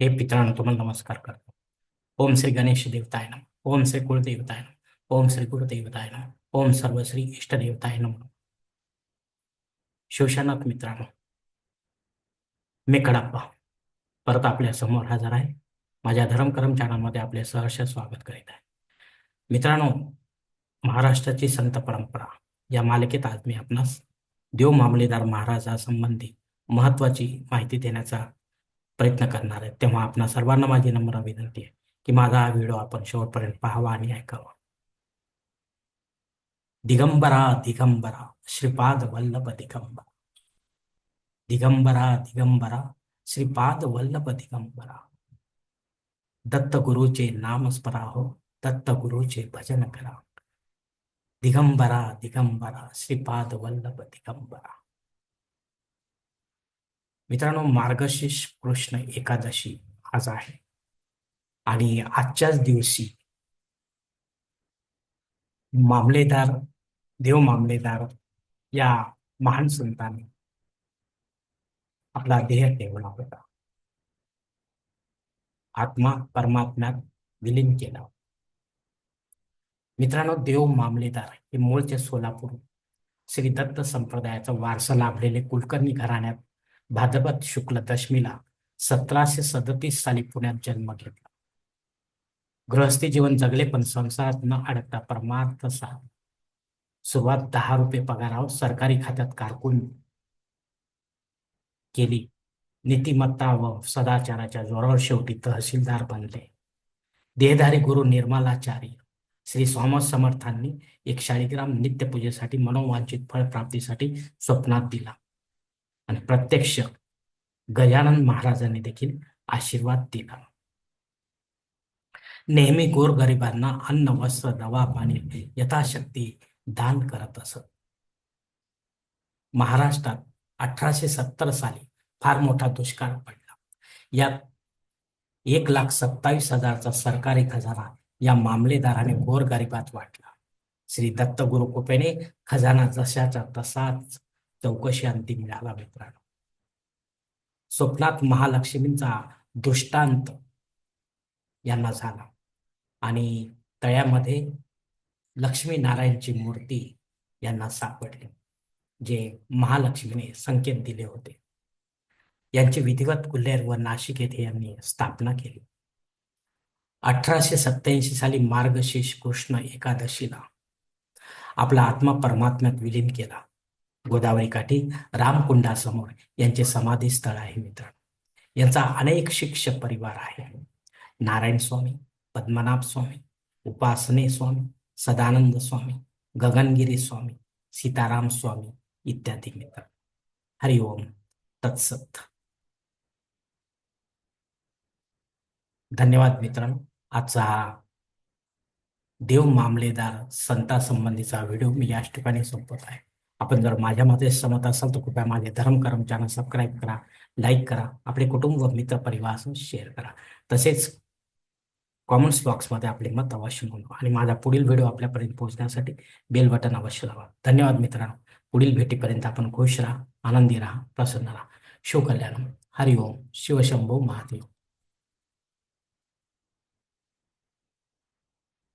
हे पितरांनो तुम्हाला नमस्कार करतो. ओम श्री गणेश देवताय नम. ओम श्री कुलदेवताय नम. ओम श्री गुरुदेवताय नम. ओम सर्व श्री इष्टदेवताय नम. शिवशानाथ मित्रांनो मी कडाप्पा परत आपल्यासमोर हजर आहे. माझ्या धर्मकरम चॅनलमध्ये आपले सहर्ष स्वागत करीत आहे. मित्रांनो महाराष्ट्राची संत परंपरा या मालिकेत आज मी आपणास देव मामलेदार महाराजासंबंधी महत्वाची माहिती देण्याचा प्रयत्न करणार आहे तेव्हा आपणा सर्वांना माझी नम्र विनंती आहे की माझा हा व्हिडिओ आपण शेवटपर्यंत पाहावा ऐकावा. दिगंबरा दिगंबरा, श्रीपाद वल्लभ दिगंबरा. दिगंबरा दिगंबरा, श्रीपाद वल्लभ दिगंबरा. दत्त गुरुचे नाम स्मरा हो दत्त गुरुचे भजन करा. दिगंबरा दिगंबरा, श्रीपाद वल्लभ दिगंबरा. मित्रांनो मार्गशीर्ष कृष्ण एकादशी आज आहे. आणि आजच्याच दिवशी मामलेदार देव मामलेदार या महान संतांनी आपला देह ठेवला होता. आत्मा परमात्म्यात विलीन केला मित्रांनो देव मामलेदार हे मूळचे सोलापूर श्री दत्त संप्रदायाचा वारसा लाभलेले कुलकर्णी घराण्यात भाद्रपद शुक्ल दशमीला सतराशे सदतीस साली पुण्यात जन्म घेतला. गृहस्थी जीवन जगले पण संसारात न अडकता परमार्थ साध सुरुवात दहा रुपये पगारावर सरकारी खात्यात कारकून केली. नीतिमत्ता व सदाचाराच्या जोरावर शेवटी तहसीलदार बनले. देहधारी गुरु निर्मलाचार्य श्री स्वामी समर्थांनी एक शाळीग्राम नित्यपूजेसाठी मनोवांछित फळ प्राप्तीसाठी स्वप्नात दिला. आणि प्रत्यक्ष गजानन महाराजांनी देखील आशीर्वाद दिला. नेहमी गोरगरिबांना अन्न वस्त्र दवा पाणी यथाशक्ती दान करत असत. महाराष्ट्रात अठराशे सत्तर साली फार मोठा दुष्काळ पडला. यात एक लाख सत्तावीस हजारचा सरकारी खजाना या मामलेदाराने गोरगरिबात वाटला. श्री दत्त गुरुकृपेने खजाना जशाचा तसाच चौकशी अंती मिळाला मित्रांनो स्वप्नात महालक्ष्मींचा दृष्टांत यांना झाला. आणि तळ्यामध्ये लक्ष्मी नारायणची मूर्ती यांना सापडली जे महालक्ष्मीने संकेत दिले होते. यांची विधिवत कुल्हेर व नाशिक येथे यांनी स्थापना केली. अठराशे सत्याऐंशी साली मार्गशीर्ष कृष्ण एकादशीला आपला आत्मा परमात्म्यात विलीन केला. गोदावरी काठी रामकुंडासमोर यांचे समाधी स्थळ आहे मित्रांनो. यांचा अनेक शिष्य परिवार आहे. नारायण स्वामी पद्मनाभ स्वामी उपासने स्वामी सदानंद स्वामी गगनगिरी स्वामी सीताराम स्वामी इत्यादी मित्र. हरिओम तत्सत. धन्यवाद मित्रांनो. आजचा हा देव मामलेदार संतासंबंधीचा व्हिडिओ मी याच ठिकाणी संपत आहे. आपण जर माझ्यामध्ये समत असाल तर कृपया माझे धर्मकर्म चॅनल सबस्क्राईब करा लाईक करा आपले कुटुंब व मित्र परिवार शेअर करा. तसेच कॉमेंट्स बॉक्समध्ये आपले मत अवश्य नोंदवा आणि माझा पुढील व्हिडिओ आपल्यापर्यंत पोहोचण्यासाठी बेल बटन अवश्य लावा. धन्यवाद मित्रांनो. पुढील भेटीपर्यंत आपण खुश राहा आनंदी राहा प्रसन्न राहा. शिवकल्याणम हरिओम. शिवशंभो महादेव.